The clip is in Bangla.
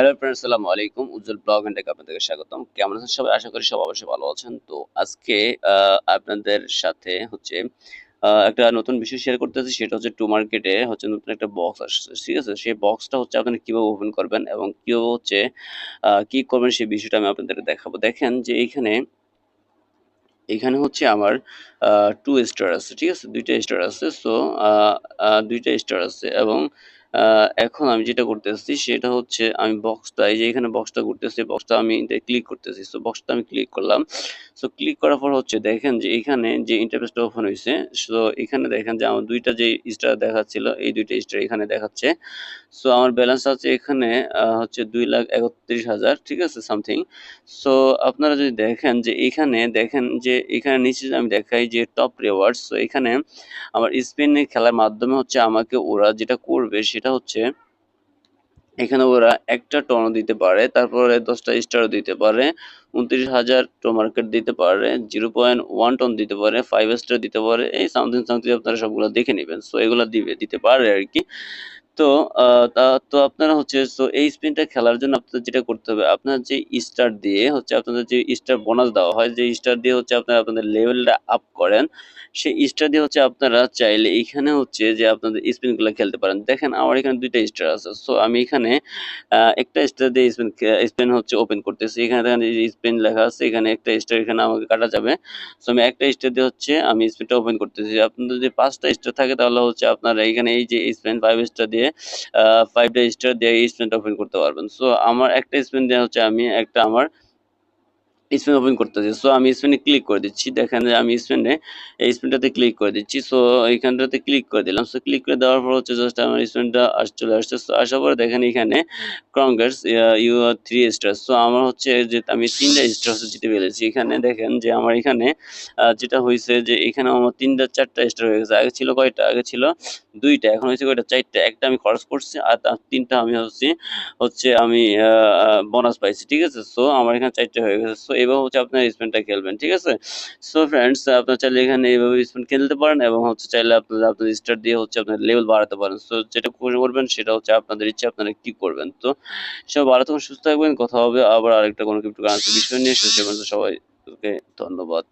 হ্যালো ফ্রেন্ডস আসসালামু আলাইকুম। উজ্জ্বল ব্লগ এন্ড আপনাদেরকে স্বাগতম। কেমন আছেন সবাই? আশা করি সবাই অবশ্যই ভালো আছেন। তো আজকে আপনাদের সাথে হচ্ছে একটা নতুন বিষয় শেয়ার করতেছি সেটা হচ্ছে টু মার্কেটে হচ্ছে নতুন একটা বক্স আসছে। ঠিক আছে? সেই বক্সটা হচ্ছে আপনারা কীভাবে ওপেন করবেন এবং কীভাবে হচ্ছে কি করবেন সেই বিষয়টা আমি আপনাদেরকে দেখাবো। দেখেন যে এইখানে এখানে হচ্ছে আমার টু স্টার আছে। ঠিক আছে? দুইটা স্টার আছে। সো দুইটা স্টার আছে এবং এখন আমি যেটা করতেছি সেটা হচ্ছে আমি বক্সটা এই যে এখানে বক্সটা করতেছি বক্সটা আমি ক্লিক করতেছি। তো বক্সটা আমি ক্লিক করলাম। সো ক্লিক করার পর হচ্ছে দেখেন যে এখানে যে ইন্টারফেসটা ওপেন হয়েছে সো এখানে দেখেন যে আমার দুইটা যে স্টার দেখাচ্ছিল, এই দুইটা স্টার এখানে দেখাচ্ছে। সো আমার ব্যালেন্স আছে এখানে হচ্ছে দুই লাখ একত্রিশ হাজার, ঠিক আছে সামথিং সো আপনারা যদি দেখেন যে এখানে দেখেন যে এখানে নিচে আমি দেখাই যে টপ রিওয়ার্ডস সো এখানে আমার স্পিনে খেলার মাধ্যমে হচ্ছে আমাকে ওরা যেটা করবে সেটা হচ্ছে এখানে ওরা একটা টনও দিতে পারে, তারপরে দশটা স্টারও দিতে পারে, উনত্রিশ হাজার টো মার্কেট দিতে পারে জিরো পয়েন্ট ওয়ান টন দিতে পারে ফাইভ স্টার দিতে পারে, এই সামথিং সামথিং আপনারা সবগুলো দেখে নেবেন। সো এগুলো দিবে, দিতে পারে আর কি। তো তা আপনারা হচ্ছে তো এই স্পিনটা খেলার জন্য আপনাদের যেটা করতে হবে, আপনার যে স্টার দিয়ে হচ্ছে আপনাদের যে স্টার বোনাস দেওয়া হয়, যে স্টার দিয়ে হচ্ছে আপনারা আপনাদের লেভেলটা আপ করেন, সেই স্টার দিয়ে হচ্ছে আপনারা চাইলে এখানে হচ্ছে যে আপনাদের স্পিনগুলো খেলতে পারেন। দেখেন আমার এখানে দুইটা স্টার আছে সো আমি এখানে একটা স্টার দিয়ে স্পিন স্পিন হচ্ছে ওপেন করতেছি, এখানে দেখেন স্পিন লেখা আছে, এখানে একটা স্টার এখানে আমাকে কাটা যাবে সো আমি একটা স্টার দিয়ে হচ্ছে আমি স্পিনটা ওপেন করতেছি। আপনাদের যদি পাঁচটা স্টার থাকে তাহলে হচ্ছে আপনারা এখানে এই যে স্পিন ফাইভ স্টার দিয়ে ফাইভটা স্টার দিয়ে স্টুডেন্ট ওপেন করতে পারবেন। সো আমার একটা স্টুডেন্ট দেওয়া হচ্ছে আমি, একটা আমার স্পিন ওপেন করতেছি। সো আমি স্পিনে ক্লিক করে দিচ্ছি। দেখেন যে আমি স্পিনে এই স্পিনটাতে ক্লিক করে দিচ্ছি। সো এইখানটাতে ক্লিক করে দিলাম। সো ক্লিক করে দেওয়ার পর হচ্ছে জাস্ট আমার স্পিনটা আস, চলে আসছে। সো আসার পরে দেখেন এখানে Congress you are three star so আমার হচ্ছে যে আমি তিনটা স্টার জিতে পেরেছি এখানে দেখেন যে আমার এখানে যেটা হয়েছে যে এখানে আমার তিনটা, চারটা স্টার হয়ে গেছে। আগে ছিল কয়টা? আগে ছিল দুইটা। এখন হয়েছে কয়টা? চারটা। একটা আমি খরচ করছি আর তিনটা আমি হচ্ছে হচ্ছে আমি বোনাস পাইছি। ঠিক আছে? সো আমার এখানে চারটে হয়ে গেছে। সো এভাবে হচ্ছে আপনার স্পেনটা খেলবেন, ঠিক আছে? সো ফ্রেন্ডস আপনার চাইলে এখানে এইভাবে স্পেন খেলতে পারেন এবং হচ্ছে চাইলে আপনার আপনার স্টার দিয়ে হচ্ছে আপনার লেভেল বাড়াতে পারেন। সো যেটা করবেন সেটা হচ্ছে আপনাদের ইচ্ছে, আপনারা কি করবেন? তো সব ভালো থাকুন সুস্থ থাকবেন, কথা হবে আবার আরেকটা কোনো ক্রিপ্টো কারেন্সি বিষয় নিয়ে। পর্যন্ত সবাইকে ধন্যবাদ।